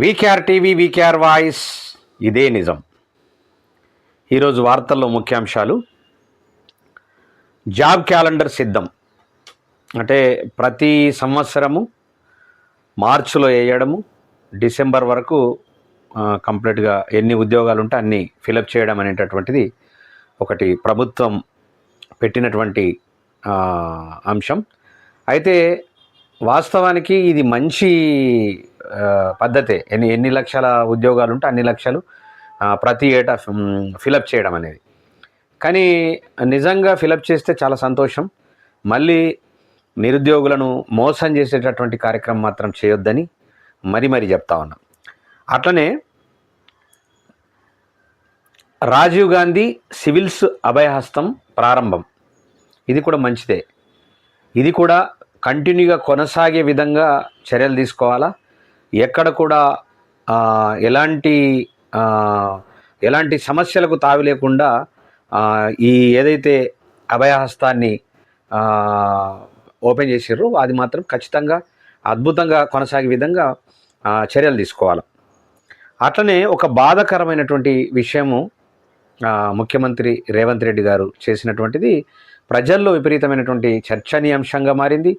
VKR TV VKR voice. ఇదే నిజం. ఈరోజు వార్తల్లో ముఖ్యాంశాలు. జాబ్ క్యాలెండర్ సిద్ధం. అంటే ప్రతి సంవత్సరము మార్చిలో వేయడము డిసెంబర్ వరకు కంప్లీట్గా ఎన్ని ఉద్యోగాలు ఉంటే అన్ని ఫిలప్ చేయడం అనేటటువంటిది ఒకటి ప్రభుత్వం పెట్టినటువంటి అంశం. అయితే వాస్తవానికి ఇది మంచి పద్ధతే. ఎన్ని ఎన్ని లక్షల ఉద్యోగాలు ఉంటే అన్ని లక్షలు ప్రతి ఏటా ఫిలప్ చేయడం అనేది. కానీ నిజంగా ఫిలప్ చేస్తే చాలా సంతోషం. మళ్ళీ నిరుద్యోగులను మోసం చేసేటటువంటి కార్యక్రమం మాత్రం చేయొద్దని మరి మరి చెప్తా ఉన్నా. అట్లనే రాజీవ్ గాంధీ సివిల్స్ అభయహస్తం ప్రారంభం. ఇది కూడా మంచిదే. ఇది కూడా కంటిన్యూగా కొనసాగే విధంగా చర్యలు తీసుకోవాలా? ఎక్కడ కూడా ఎలాంటి ఎలాంటి సమస్యలకు తావి లేకుండా ఈ ఏదైతే అభయహస్తాన్ని ఓపెన్ చేసారో అది మాత్రం ఖచ్చితంగా అద్భుతంగా కొనసాగే విధంగా చర్యలు తీసుకోవాలి. అట్లనే ఒక బాధాకరమైనటువంటి విషయము ముఖ్యమంత్రి రేవంత్ రెడ్డి గారు చేసినటువంటిది ప్రజల్లో విపరీతమైనటువంటి చర్చనీయాంశంగా మారింది.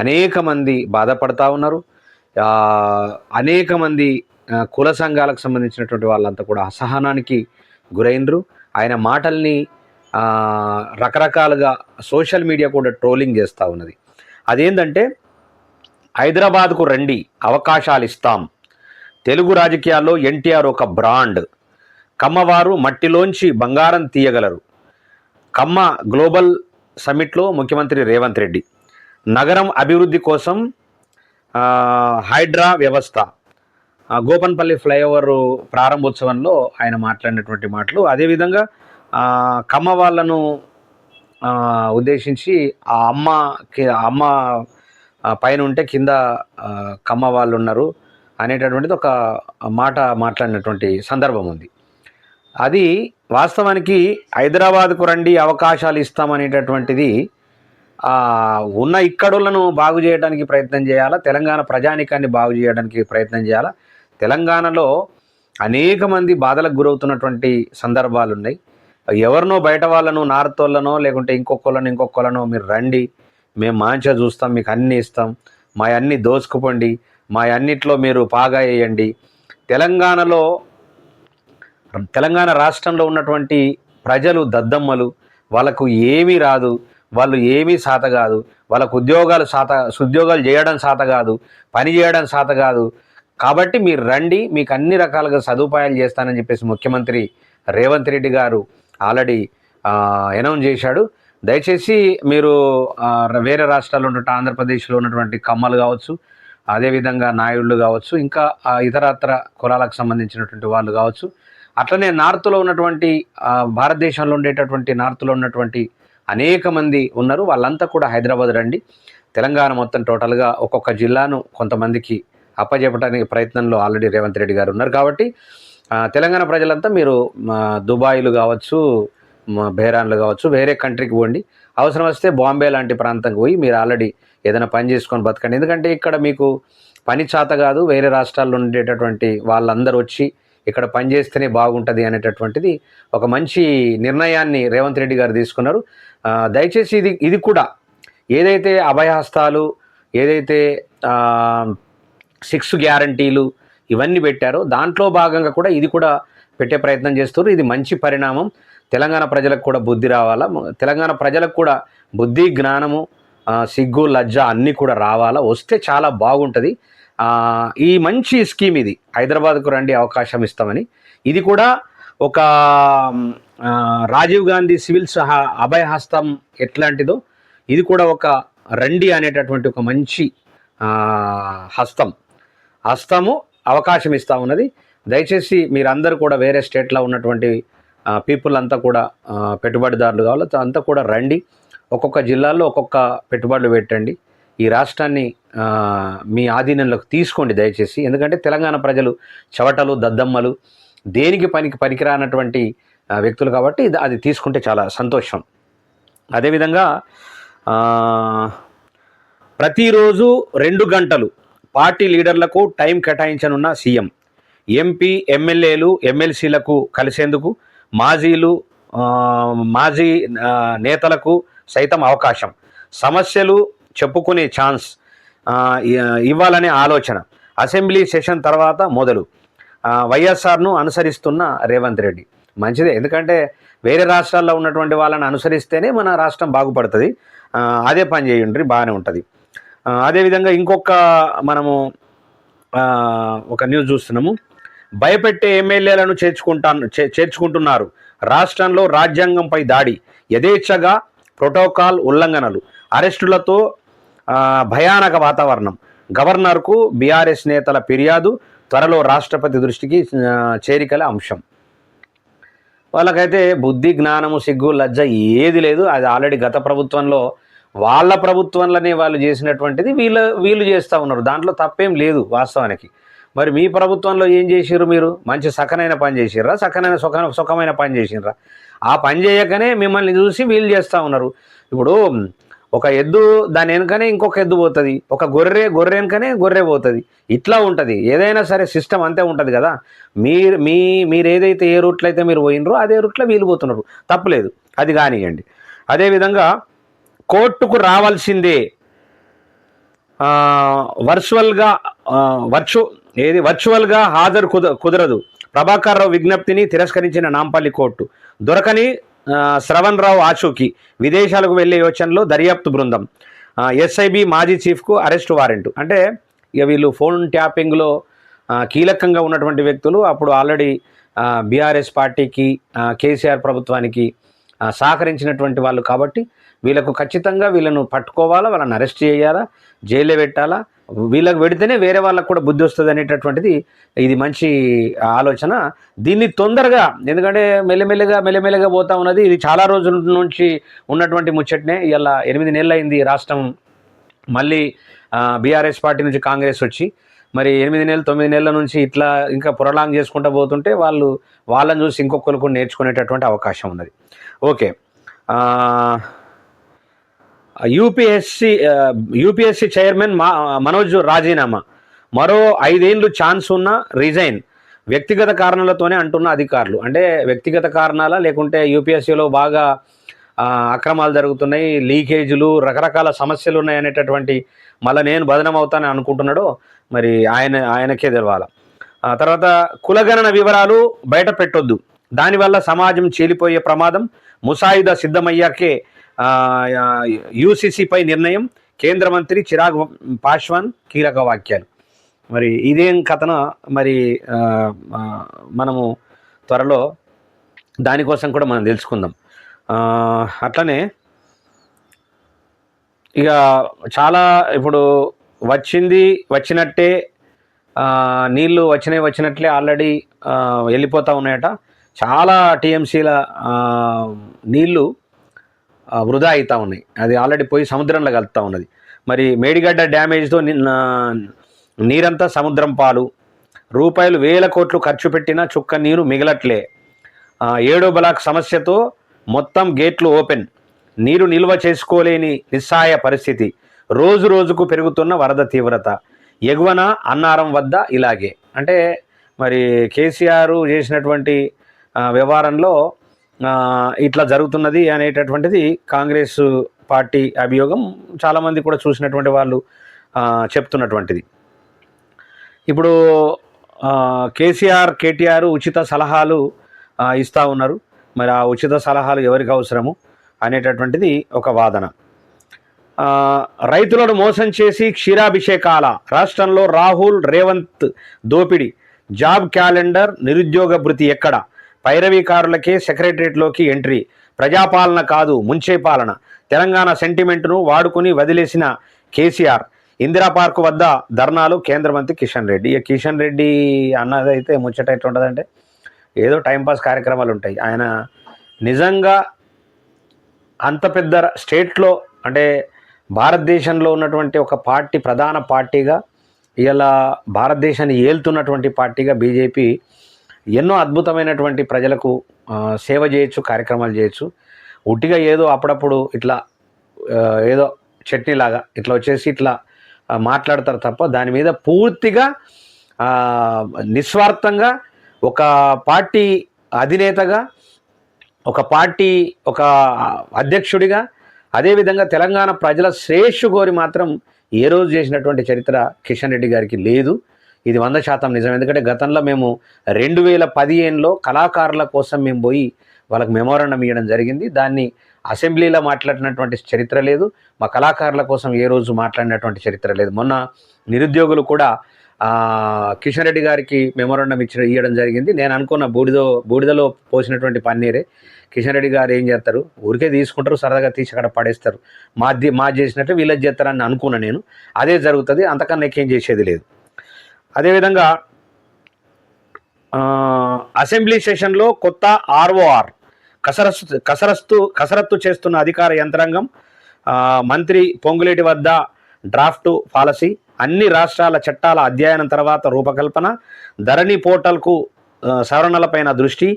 అనేక మంది బాధపడతా ఉన్నారు. అనేక మంది కుల సంఘాలకు సంబంధించినటువంటి వాళ్ళంతా కూడా అసహనానికి గురైనరు ఆయన మాటల్ని రకరకాలుగా సోషల్ మీడియా కూడా ట్రోలింగ్ చేస్తూ ఉన్నది. అదేంటంటే హైదరాబాద్కు రండి అవకాశాలు ఇస్తాం. తెలుగు రాజకీయాల్లో ఎన్టీఆర్ ఒక బ్రాండ్. కమ్మవారు మట్టిలోంచి బంగారం తీయగలరు. కమ్మ గ్లోబల్ సమ్మిట్లో ముఖ్యమంత్రి రేవంత్ రెడ్డి. నగరం అభివృద్ధి కోసం హైడ్రా వ్యవస్థ. గోపన్పల్లి ఫ్లైఓవర్ ప్రారంభోత్సవంలో ఆయన మాట్లాడినటువంటి మాటలు అదేవిధంగా కమ్మ వాళ్ళను ఉద్దేశించి ఆ అమ్మ అమ్మ పైన ఉంటే కింద కమ్మ వాళ్ళు ఉన్నారు అనేటటువంటిది ఒక మాట మాట్లాడినటువంటి సందర్భం ఉంది. అది వాస్తవానికి హైదరాబాద్కు రండి అవకాశాలు ఇస్తామనేటటువంటిది ఉన్న ఇక్కడులను బాగు చేయడానికి ప్రయత్నం చేయాలా? తెలంగాణ ప్రజానికాన్ని బాగు చేయడానికి ప్రయత్నం చేయాలా? తెలంగాణలో అనేక మంది బాధలకు గురవుతున్నటువంటి సందర్భాలు ఉన్నాయి ఎవరినో బయట వాళ్ళను నార్తోళ్ళనో లేకుంటే ఇంకొకళ్ళను ఇంకొకళ్ళనో మీరు రండి. మేము మంచిగా చూస్తాం మీకు అన్నీ ఇస్తాం. మా అన్ని దోచుకుపోండి. మా అన్నిట్లో మీరు పాగా వేయండి. తెలంగాణలో తెలంగాణ రాష్ట్రంలో ఉన్నటువంటి ప్రజలు దద్దమ్మలు. వాళ్ళకు ఏమీ రాదు. వాళ్ళు ఏమీ సాత కాదు. వాళ్ళకు ఉద్యోగాలు సాత ఉద్యోగాలు చేయడం సాత కాదు. పని చేయడం సాత కాదు. కాబట్టి మీరు రండి మీకు అన్ని రకాలుగా సదుపాయాలు చేస్తానని చెప్పేసి ముఖ్యమంత్రి రేవంత్ రెడ్డి గారు ఆల్రెడీ అనౌన్స్ చేశాడు. దయచేసి మీరు వేరే రాష్ట్రాల్లో ఉన్నట్టు ఆంధ్రప్రదేశ్లో ఉన్నటువంటి కమ్మలు కావచ్చు అదేవిధంగా నాయుళ్ళు కావచ్చు ఇంకా ఇతరత్ర కులాలకు సంబంధించినటువంటి వాళ్ళు కావచ్చు. అట్లనే నార్త్లో ఉన్నటువంటి భారతదేశంలో ఉండేటటువంటి నార్త్లో ఉన్నటువంటి అనేక మంది ఉన్నారు. వాళ్ళంతా కూడా హైదరాబాద్ రండి. తెలంగాణ మొత్తం టోటల్గా ఒక్కొక్క జిల్లాను కొంతమందికి అప్పజెప్పడానికి ప్రయత్నంలో ఆల్రెడీ రేవంత్ రెడ్డి గారు ఉన్నారు. కాబట్టి తెలంగాణ ప్రజలంతా మీరు దుబాయ్లు కావచ్చు బెహ్రాన్లు బేరాన్లు కావచ్చు వేరే కంట్రీకి పోండి. అవసరం వస్తే బాంబే లాంటి ప్రాంతంకి పోయి మీరు ఆల్రెడీ ఏదైనా పని చేసుకొని బతకండి. ఎందుకంటే ఇక్కడ మీకు పని చేత కాదు. వేరే రాష్ట్రాల్లో ఉండేటటువంటి వాళ్ళందరూ వచ్చి ఇక్కడ పని చేస్తేనే బాగుంటుంది అనేటటువంటిది ఒక మంచి నిర్ణయాన్ని రేవంత్ రెడ్డి గారు తీసుకున్నారు. దయచేసి ఇది ఇది కూడా ఏదైతే అభయహస్తాలు ఏదైతే సిక్స్ గ్యారంటీలు ఇవన్నీ పెట్టారో దాంట్లో భాగంగా కూడా ఇది కూడా పెట్టే ప్రయత్నం చేస్తారు ఇది మంచి పరిణామం. తెలంగాణ ప్రజలకు కూడా బుద్ధి రావాలా? తెలంగాణ ప్రజలకు కూడా బుద్ధి జ్ఞానము సిగ్గు లజ్జ అన్నీ కూడా రావాలా? వస్తే చాలా బాగుంటుంది. ఈ మంచి స్కీమ్ ఇది. హైదరాబాద్కు రండి అవకాశం ఇస్తామని. ఇది కూడా ఒక రాజీవ్ గాంధీ సివిల్స్ సహా అభయ హస్తం ఎట్లాంటిదో ఇది కూడా ఒక రండి అనేటటువంటి ఒక మంచి హస్తం. హస్తము అవకాశం ఇస్తా ఉన్నది. దయచేసి మీరందరూ కూడా వేరే స్టేట్లో ఉన్నటువంటి పీపుల్ అంతా కూడా పెట్టుబడిదారులు కావాలి అంతా కూడా రండి. ఒక్కొక్క జిల్లాలో ఒక్కొక్క పెట్టుబడులు పెట్టండి. ఈ రాష్ట్రాన్ని మీ ఆధీనంలోకి తీసుకోండి దయచేసి. ఎందుకంటే తెలంగాణ ప్రజలు చవటలు దద్దమ్మలు దేనికి పనికి పనికిరానటువంటి వ్యక్తులు కాబట్టి అది తీసుకుంటే చాలా సంతోషం. అదేవిధంగా ప్రతిరోజు రెండు గంటలు పార్టీ లీడర్లకు టైం కేటాయించనున్న సీఎం. ఎంపీ ఎమ్మెల్యేలు ఎమ్మెల్సీలకు కలిసేందుకు మాజీలు మాజీ నేతలకు సైతం అవకాశం. సమస్యలు చెప్పుకునే ఛాన్స్ ఇవ్వాలనే ఆలోచన. అసెంబ్లీ సెషన్ తర్వాత మొదలు. వైఎస్ఆర్ను అనుసరిస్తున్న రేవంత్ రెడ్డి. మంచిదే. ఎందుకంటే వేరే రాష్ట్రాల్లో ఉన్నటువంటి వాళ్ళని అనుసరిస్తేనే మన రాష్ట్రం బాగుపడుతుంది. అదే పని చేయండి బాగానే ఉంటుంది. అదేవిధంగా ఇంకొక మనము ఒక న్యూస్ చూస్తున్నాము. భయపెట్టే ఎమ్మెల్యేలను చేర్చుకుంటాను చే- చేర్చుకుంటున్నారు. రాష్ట్రంలో రాజ్యాంగంపై దాడి. యథేచ్ఛగా ప్రోటోకాల్ ఉల్లంఘనలు. అరెస్టులతో భయానక వాతావరణం. గవర్నర్కు బీఆర్ఎస్ నేతల ఫిర్యాదు త్వరలో రాష్ట్రపతి దృష్టికి చేరికల అంశం. వాళ్ళకైతే బుద్ధి జ్ఞానము సిగ్గు లజ్జ ఏది లేదు. అది ఆల్రెడీ గత ప్రభుత్వంలో వాళ్ళ ప్రభుత్వంలోనే వాళ్ళు చేసినటువంటిది వీళ్ళ వీళ్ళు చేస్తూ ఉన్నారు. దాంట్లో తప్పేం లేదు వాస్తవానికి. మరి మీ ప్రభుత్వంలో ఏం చేసిర్రు మీరు? మంచి సఖనైన పని చేసిర్రా? సఖనైన సుఖ సుఖమైన పని చేసిర్రా? ఆ పని చేయకనే మిమ్మల్ని చూసి వీళ్ళు చేస్తూ ఉన్నారు. ఇప్పుడు ఒక ఎద్దు దాని వెనుకనే ఇంకొక ఎద్దు పోతుంది. ఒక గొర్రె గొర్రె వెనుకనే గొర్రె పోతుంది. ఇట్లా ఉంటుంది. ఏదైనా సరే సిస్టమ్ అంతే ఉంటుంది కదా. మీరు మీ మీరు ఏదైతే ఏ రూట్లో అయితే మీరు పోయినరో అదే రూట్లో వీలు పోతున్నారు. తప్పులేదు అది కానివ్వండి అదేవిధంగా కోర్టుకు రావాల్సిందే. వర్చువల్గా వర్చు ఏది? వర్చువల్గా హాజరు కుద కుదరదు. ప్రభాకర్ రావు విజ్ఞప్తిని తిరస్కరించిన నాంపల్లి కోర్టు. దొరకని శ్రవణ్ రావు ఆచూకీ విదేశాలకు వెళ్ళే యోచనలో దర్యాప్తు బృందం. ఎస్ఐబి మాజీ చీఫ్కు అరెస్ట్ వారెంట్. అంటే ఇక వీళ్ళు ఫోన్ ట్యాపింగ్లో కీలకంగా ఉన్నటువంటి వ్యక్తులు అప్పుడు ఆల్రెడీ బీఆర్ఎస్ పార్టీకి కేసీఆర్ ప్రభుత్వానికి సహకరించినటువంటి వాళ్ళు కాబట్టి వీళ్ళకు ఖచ్చితంగా వీళ్ళను పట్టుకోవాలా వాళ్ళని అరెస్ట్ చేయాలా జైల్లో పెట్టాలా వీళ్ళకి పెడితేనే వేరే వాళ్ళకు కూడా బుద్ధి వస్తుంది అనేటటువంటిది ఇది మంచి ఆలోచన. దీన్ని తొందరగా ఎందుకంటే మెల్లమెల్లగా మెల్లమెల్లగా పోతా ఉన్నది. ఇది చాలా రోజుల నుంచి ఉన్నటువంటి ముచ్చటనే. ఇలా ఎనిమిది నెలలు అయింది రాష్ట్రం మళ్ళీ బీఆర్ఎస్ పార్టీ నుంచి కాంగ్రెస్ వచ్చి. మరి ఎనిమిది నెలలు తొమ్మిది నెలల నుంచి ఇట్లా ఇంకా పొరలాంగ్ చేసుకుంటూ పోతుంటే వాళ్ళు వాళ్ళని చూసి ఇంకొకరు కూడా నేర్చుకునేటటువంటి అవకాశం ఉన్నది. ఓకే. ఆ, యూపీఎస్సి యూపీఎస్సి చైర్మన్ మా మనోజ్ రాజీనామా. మరో ఐదేండ్లు ఛాన్స్ ఉన్న రిజైన్ వ్యక్తిగత కారణాలతోనే అంటున్న అధికారులు. అంటే వ్యక్తిగత కారణాలా లేకుంటే యూపీఎస్సీలో బాగా అక్రమాలు జరుగుతున్నాయి లీకేజీలు రకరకాల సమస్యలు ఉన్నాయి అనేటటువంటి మళ్ళీ నేను బదనం అవుతానని అనుకుంటున్నాడో మరి ఆయన ఆయనకే తెలవాల. తర్వాత కులగణన వివరాలు బయట పెట్టొద్దు. దానివల్ల సమాజం చీలిపోయే ప్రమాదం ముసాయిదా సిద్ధమయ్యాకే యూసీసీపై నిర్ణయం కేంద్ర మంత్రి చిరాగ్ పాశ్వాన్ కీలక వాక్యాలు. మరి ఇదేం కథన? మరి మనము త్వరలో దానికోసం కూడా మనం తెలుసుకుందాం. అట్లనే ఇక చాలా ఇప్పుడు వచ్చింది వచ్చినట్టే నీళ్ళు నీళ్ళు వచ్చినాయి వచ్చినట్లే ఆల్రెడీ వెళ్ళిపోతూ ఉన్నాయట. చాలా టీఎంసీల నీళ్ళు వృధా అవుతూ ఉన్నాయి. అది ఆల్రెడీ పోయి సముద్రంలో కలుపుతూ ఉన్నది. మరి మేడిగడ్డ డ్యామేజ్తో నిన్న నీరంతా సముద్రం పాలు. రూపాయలు వేల కోట్లు ఖర్చు పెట్టినా చుక్క నీరు మిగలట్లే. ఏడో బ్లాక్ సమస్యతో మొత్తం గేట్లు ఓపెన్. నీరు నిల్వ చేసుకోలేని నిస్సహాయ పరిస్థితి. రోజు రోజుకు పెరుగుతున్న వరద తీవ్రత. ఎగువన అన్నారం వద్ద ఇలాగే. అంటే మరి కేసీఆర్ చేసినటువంటి వ్యవహారంలో ఇట్లా జరుగుతున్నది అనేటటువంటిది కాంగ్రెస్ పార్టీ అభియోగం చాలామంది కూడా చూసినటువంటి వాళ్ళు చెప్తున్నటువంటిది. ఇప్పుడు కేసీఆర్ కేటీఆర్ ఉచిత సలహాలు ఇస్తూ ఉన్నారు. మరి ఆ ఉచిత సలహాలు ఎవరికి అవసరము అనేటటువంటిది ఒక వాదన. రైతులను మోసం చేసి క్షీరాభిషేకాల రాష్ట్రంలో రాహుల్ రేవంత్ దోపిడి జాబ్ క్యాలెండర్ నిరుద్యోగ భృతి ఎక్కడ? పైరవీకారులకే సెక్రటరియట్లోకి ఎంట్రీ. ప్రజాపాలన కాదు ముంచే పాలన. తెలంగాణ సెంటిమెంట్ను వాడుకుని వదిలేసిన కేసీఆర్. ఇందిరా పార్క్ వద్ద ధర్నాలు కేంద్ర మంత్రి కిషన్ రెడ్డి. ఇక కిషన్ రెడ్డి అన్నది అయితే ముచ్చట ఎట్లుంటుందంటే ఏదో టైంపాస్ కార్యక్రమాలు ఉంటాయి. ఆయన నిజంగా అంత పెద్ద స్టేట్లో అంటే భారతదేశంలో ఉన్నటువంటి ఒక పార్టీ ప్రధాన పార్టీగా ఇలా భారతదేశాన్ని ఏలుతున్నటువంటి పార్టీగా బీజేపీ ఎన్నో అద్భుతమైనటువంటి ప్రజలకు సేవ చేయొచ్చు కార్యక్రమాలు చేయొచ్చు. ఉట్టిగా ఏదో అప్పుడప్పుడు ఇట్లా ఏదో చట్నీలాగా ఇట్లా వచ్చేసి ఇట్లా మాట్లాడతారు తప్ప దాని మీద పూర్తిగా నిస్వార్థంగా ఒక పార్టీ అధినేతగా ఒక పార్టీ ఒక అధ్యక్షుడిగా అదేవిధంగా తెలంగాణ ప్రజల శ్రేయస్సు కోరి మాత్రం ఏ రోజు చేసినటువంటి చరిత్ర కిషన్ రెడ్డి గారికి లేదు. ఇది వంద శాతం నిజం. ఎందుకంటే గతంలో మేము రెండు వేల పదిహేనులో కళాకారుల కోసం మేము పోయి వాళ్ళకి మెమోరాండం ఇవ్వడం జరిగింది. దాన్ని అసెంబ్లీలో మాట్లాడినటువంటి చరిత్ర లేదు. మా కళాకారుల కోసం ఏ రోజు మాట్లాడినటువంటి చరిత్ర లేదు. మొన్న నిరుద్యోగులు కూడా కిషన్ రెడ్డి గారికి మెమోరాండం ఇచ్చిన ఇవ్వడం జరిగింది. నేను అనుకున్న బూడిద బూడిదలో పోసినటువంటి పన్నీరే. కిషన్ రెడ్డి గారు ఏం చేస్తారు? ఊరికే తీసుకుంటారు సరదాగా తీసి అక్కడ పడేస్తారు. మాది మా చేసినట్టు వీళ్ళది చేస్తారని అనుకున్నా నేను. అదే జరుగుతుంది. అంతకన్నా ఎక్కేం చేసేది లేదు. అదేవిధంగా అసెంబ్లీ సెషన్లో కొత్త ఆర్ఓఆర్ కసరత్తు కసరత్తు కసరత్తు చేస్తున్న అధికార యంత్రాంగం మంత్రి పొంగులేటి వద్ద డ్రాఫ్ట్ పాలసీ అన్ని రాష్ట్రాల చట్టాల అధ్యయనం తర్వాత రూపకల్పన ధరణి పోర్టల్కు సవరణలపైన దృష్టి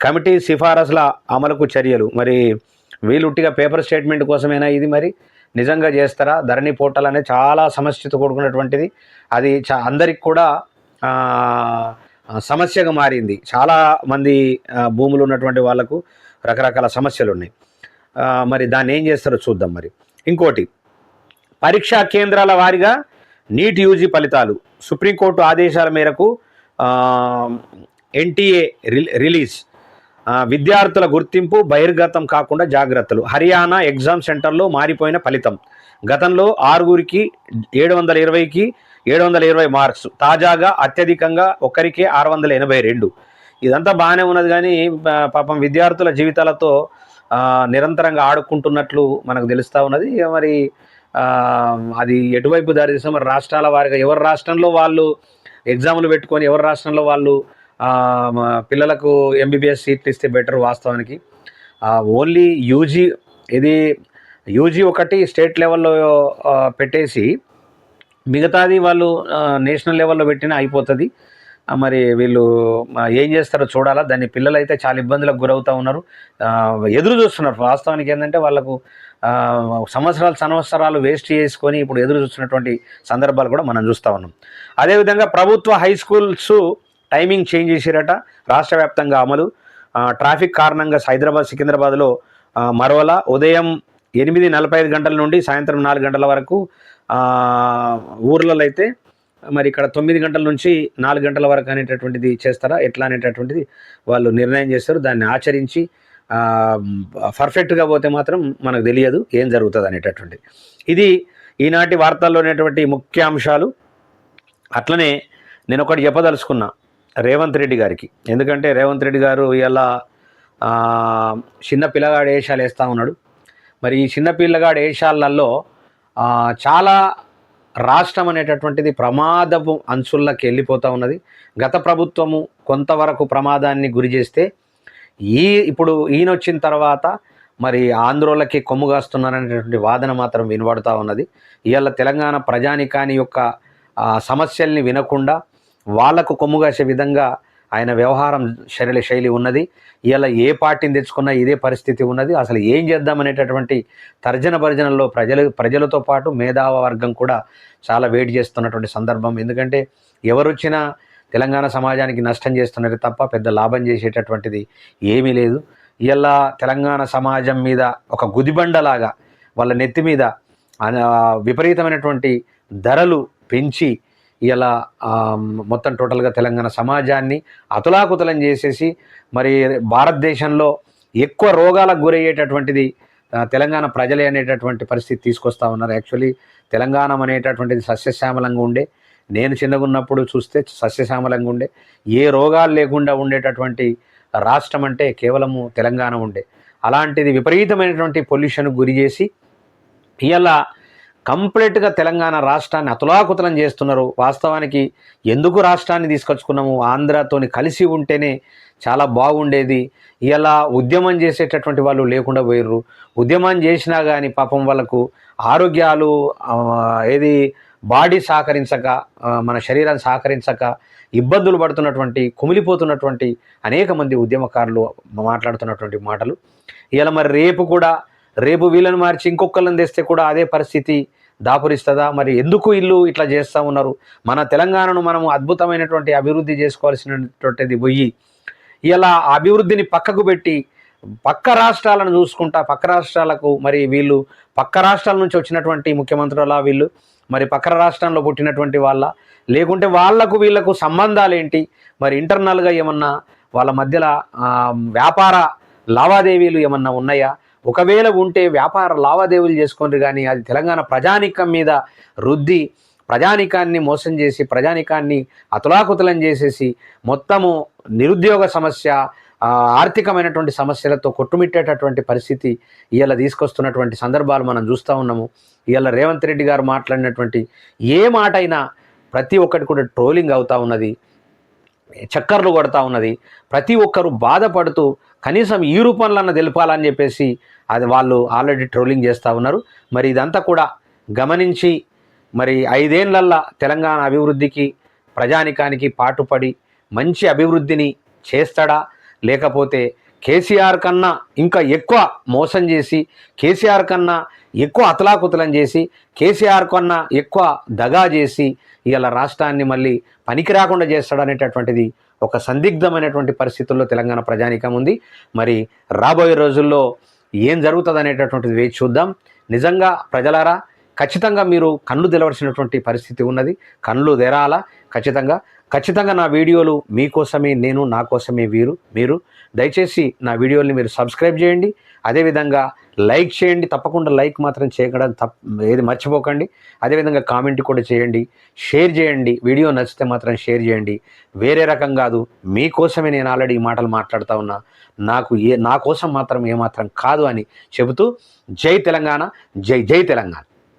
కమిటీ సిఫారసుల అమలుకు చర్యలు. మరి వీలుట్టిగా పేపర్ స్టేట్మెంట్ కోసమేనా ఇది మరి? నిజంగా చేస్తారా? ధరణి పోర్టల్ అనేది చాలా సమస్యతో కూడుకున్నటువంటిది. అది చా అందరికి కూడా సమస్యగా మారింది. చాలా మంది భూములు ఉన్నటువంటి వాళ్ళకు రకరకాల సమస్యలు ఉన్నాయి. మరి దాన్ని ఏం చేస్తారో చూద్దాం మరి. ఇంకోటి పరీక్షా కేంద్రాల వారీగా నీట్ యూజీ ఫలితాలు. సుప్రీంకోర్టు ఆదేశాల మేరకు ఎన్టీఏ రిలీజ్ విద్యార్థుల గుర్తింపు బహిర్గతం కాకుండా జాగ్రత్తలు. హర్యానా ఎగ్జామ్ సెంటర్లో మారిపోయిన ఫలితం. గతంలో ఆరుగురికి ఏడు వందల ఇరవైకి ఏడు వందల ఇరవై మార్క్స్. తాజాగా అత్యధికంగా ఒకరికే ఆరు వందల ఎనభై రెండు. ఇదంతా బాగానే ఉన్నది కానీ పాపం విద్యార్థుల జీవితాలతో నిరంతరంగా ఆడుకుంటున్నట్లు మనకు తెలుస్తూ ఉన్నది. మరి అది ఎటువైపు దారితీస్తే మరి రాష్ట్రాల వారిగా ఎవరి రాష్ట్రంలో వాళ్ళు ఎగ్జామ్లు పెట్టుకొని ఎవరి రాష్ట్రంలో వాళ్ళు పిల్లలకు ఎంబీబీఎస్ సీట్లు ఇస్తే బెటర్ వాస్తవానికి. ఓన్లీ యూజీ ఇది యూజీ ఒకటి స్టేట్ లెవెల్లో పెట్టేసి మిగతాది వాళ్ళు నేషనల్ లెవెల్లో పెట్టినా అయిపోతుంది. మరి వీళ్ళు ఏం చేస్తారో చూడాలా. దాన్ని పిల్లలు అయితే చాలా ఇబ్బందులకు గురవుతూ ఉన్నారు. ఎదురు చూస్తున్నారు. వాస్తవానికి ఏంటంటే వాళ్ళకు సంవత్సరాలు సంవత్సరాలు వేస్ట్ చేసుకొని ఇప్పుడు ఎదురు చూస్తున్నటువంటి సందర్భాలు కూడా మనం చూస్తూ ఉన్నాం. అదేవిధంగా ప్రభుత్వ హై స్కూల్స్ టైమింగ్ చేంజ్ చేసిరట రాష్ట్ర వ్యాప్తంగా అమలు. ట్రాఫిక్ కారణంగా హైదరాబాద్ సికింద్రాబాద్లో మరోలా ఉదయం ఎనిమిది నలభై ఐదు గంటల నుండి సాయంత్రం నాలుగు గంటల వరకు ఊర్లలో అయితే మరి ఇక్కడ తొమ్మిది గంటల నుంచి నాలుగు గంటల వరకు అనేటటువంటిది చేస్తారా? ఎట్లా అనేటటువంటిది వాళ్ళు నిర్ణయం చేస్తారు. దాన్ని ఆచరించి పర్ఫెక్ట్గా పోతే మాత్రం మనకు తెలియదు ఏం జరుగుతుంది అనేటటువంటిది. ఇది ఈనాటి వార్తల్లో ఉన్నటువంటి ముఖ్య అంశాలు అట్లనే నేను ఒకటి చెప్పదలుచుకున్నా. రేవంత్ రెడ్డి గారికి. ఎందుకంటే రేవంత్ రెడ్డి గారు ఇలా చిన్న పిల్లగాడు వేషాలు వేస్తూ ఉన్నాడు. మరి ఈ చిన్న పిల్లగాడు వేషాలలో చాలా రాష్ట్రం అనేటటువంటిది ప్రమాదపు అంచుల్లోకి వెళ్ళిపోతూ ఉన్నది. గత ప్రభుత్వము కొంతవరకు ప్రమాదాన్ని గురి చేస్తే ఈ ఇప్పుడు ఈయన వచ్చిన తర్వాత మరి ఆంధ్రోళ్ళకి కొమ్ము కాస్తున్నారనేటువంటి వాదన మాత్రం వినబడుతూ ఉన్నది. ఇవాళ తెలంగాణ ప్రజానికాని యొక్క సమస్యల్ని వినకుండా వాళ్ళకు కొమ్ముగాసే విధంగా ఆయన వ్యవహారం శైలి శైలి ఉన్నది. ఇలా ఏ పార్టీని తెచ్చుకున్నా ఇదే పరిస్థితి ఉన్నది. అసలు ఏం చేద్దామనేటటువంటి తర్జన భర్జనలో ప్రజలు ప్రజలతో పాటు మేధావ వర్గం కూడా చాలా వెయిట్ చేస్తున్నటువంటి సందర్భం. ఎందుకంటే ఎవరు వచ్చినా తెలంగాణ సమాజానికి నష్టం చేస్తున్నారు తప్ప పెద్ద లాభం చేసేటటువంటిది ఏమీ లేదు. ఇలా తెలంగాణ సమాజం మీద ఒక గుదిబండలాగా వాళ్ళ నెత్తి మీద విపరీతమైనటువంటి ధరలు పెంచి ఇలా మొత్తం టోటల్గా తెలంగాణ సమాజాన్ని అతులాకుతలం చేసేసి మరి భారతదేశంలో ఎక్కువ రోగాలకు గురయ్యేటటువంటిది తెలంగాణ ప్రజలే అనేటటువంటి పరిస్థితి తీసుకొస్తా ఉన్నారు. యాక్చువల్లీ తెలంగాణ అనేటటువంటిది సస్యశ్యామలంగా ఉండే నేను చిన్నగా ఉన్నప్పుడు చూస్తే సస్యశ్యామలంగా ఉండే ఏ రోగాలు లేకుండా ఉండేటటువంటి రాష్ట్రం అంటే కేవలము తెలంగాణ ఉండే. అలాంటిది విపరీతమైనటువంటి పొల్యూషన్ గురి చేసి ఇలా కంప్లీట్గా తెలంగాణ రాష్ట్రాన్ని అతులాకుతలం చేస్తున్నారు. వాస్తవానికి ఎందుకు రాష్ట్రాన్ని తీసుకొచ్చుకున్నాము? ఆంధ్రతోని కలిసి ఉంటేనే చాలా బాగుండేది. ఇలా ఉద్యమం చేసేటటువంటి వాళ్ళు లేకుండా పోయిర్రు. ఉద్యమం చేసినా కానీ పాపం వాళ్ళకు ఆరోగ్యాలు ఏది బాడీ సహకరించక మన శరీరం సహకరించక ఇబ్బందులు పడుతున్నటువంటి కుమిలిపోతున్నటువంటి అనేక మంది ఉద్యమకారులు మాట్లాడుతున్నటువంటి మాటలు. ఇలా మరి రేపు కూడా రేపు వీళ్ళని మార్చి ఇంకొకళ్ళని తెస్తే కూడా అదే పరిస్థితి. దాపురిస్తుందా? మరి ఎందుకు ఇల్లు ఇట్లా చేస్తూ ఉన్నారు? మన తెలంగాణను మనము అద్భుతమైనటువంటి అభివృద్ధి చేసుకోవాల్సినటువంటిది పోయి ఇలా అభివృద్ధిని పక్కకు పెట్టి పక్క రాష్ట్రాలను చూసుకుంటా పక్క రాష్ట్రాలకు మరి వీళ్ళు పక్క రాష్ట్రాల నుంచి వచ్చినటువంటి ముఖ్యమంత్రుల వీళ్ళు మరి పక్క రాష్ట్రంలో పుట్టినటువంటి వాళ్ళ లేకుంటే వాళ్ళకు వీళ్ళకు సంబంధాలు ఏంటి మరి ఇంటర్నల్గా ఏమన్నా వాళ్ళ మధ్యలో వ్యాపార లావాదేవీలు ఏమన్నా ఉన్నాయా? ఒకవేళ ఉంటే వ్యాపార లావాదేవీలు చేసుకోండి కానీ అది తెలంగాణ ప్రజానికం మీద రుద్ది ప్రజానికాన్ని మోసం చేసి ప్రజానికాన్ని అతులాకుతలం చేసేసి మొత్తము నిరుద్యోగ సమస్య ఆర్థికమైనటువంటి సమస్యలతో కొట్టుమిట్టేటటువంటి పరిస్థితి ఇవాళ తీసుకొస్తున్నటువంటి సందర్భాలు మనం చూస్తూ ఉన్నాము. ఇవాళ రేవంత్ రెడ్డి గారు మాట్లాడినటువంటి ఏ మాట అయినా ప్రతి ఒక్కటి కూడా ట్రోలింగ్ అవుతూ ఉన్నది చక్కర్లు కొడతా ఉన్నది. ప్రతి ఒక్కరు బాధపడుతూ కనీసం ఈ రూపంలో తెలపాలని చెప్పేసి అది వాళ్ళు ఆల్రెడీ ట్రోలింగ్ చేస్తూ ఉన్నారు. మరి ఇదంతా కూడా గమనించి మరి ఐదేళ్ళల్లా తెలంగాణ అభివృద్ధికి ప్రజానికానికి పాటుపడి మంచి అభివృద్ధిని చేస్తాడా? లేకపోతే కేసీఆర్ కన్నా ఇంకా ఎక్కువ మోసం చేసి కేసీఆర్ కన్నా ఎక్కువ అతలాకుతలం చేసి కేసీఆర్ కన్నా ఎక్కువ దగా చేసి ఇవాళ రాష్ట్రాన్ని మళ్ళీ పనికి రాకుండా చేస్తాడనేటటువంటిది ఒక సందిగ్ధమైనటువంటి పరిస్థితుల్లో తెలంగాణ ప్రజానికం ఉంది. మరి రాబోయే రోజుల్లో ఏం జరుగుతుంది అనేటటువంటిది వేచి చూద్దాం. నిజంగా ప్రజలారా ఖచ్చితంగా మీరు కళ్ళు తెలవలసినటువంటి పరిస్థితి ఉన్నది. కళ్ళు తెరాలా ఖచ్చితంగా. ఖచ్చితంగా నా వీడియోలు మీకోసమే నేను నా కోసమే వీరు మీరు దయచేసి నా వీడియోల్ని మీరు సబ్స్క్రైబ్ చేయండి. అదేవిధంగా లైక్ చేయండి తప్పకుండా లైక్ మాత్రం చేయడం తప్ప ఏది మర్చిపోకండి. అదేవిధంగా కామెంట్ కూడా చేయండి షేర్ చేయండి వీడియో నచ్చితే మాత్రం షేర్ చేయండి. వేరే రకం కాదు మీకోసమే నేను ఆల్రెడీ ఈ మాటలు మాట్లాడుతూ ఉన్నా. నాకు ఏ నా కోసం మాత్రం ఏమాత్రం కాదు అని చెబుతూ జై తెలంగాణ జై జై తెలంగాణ.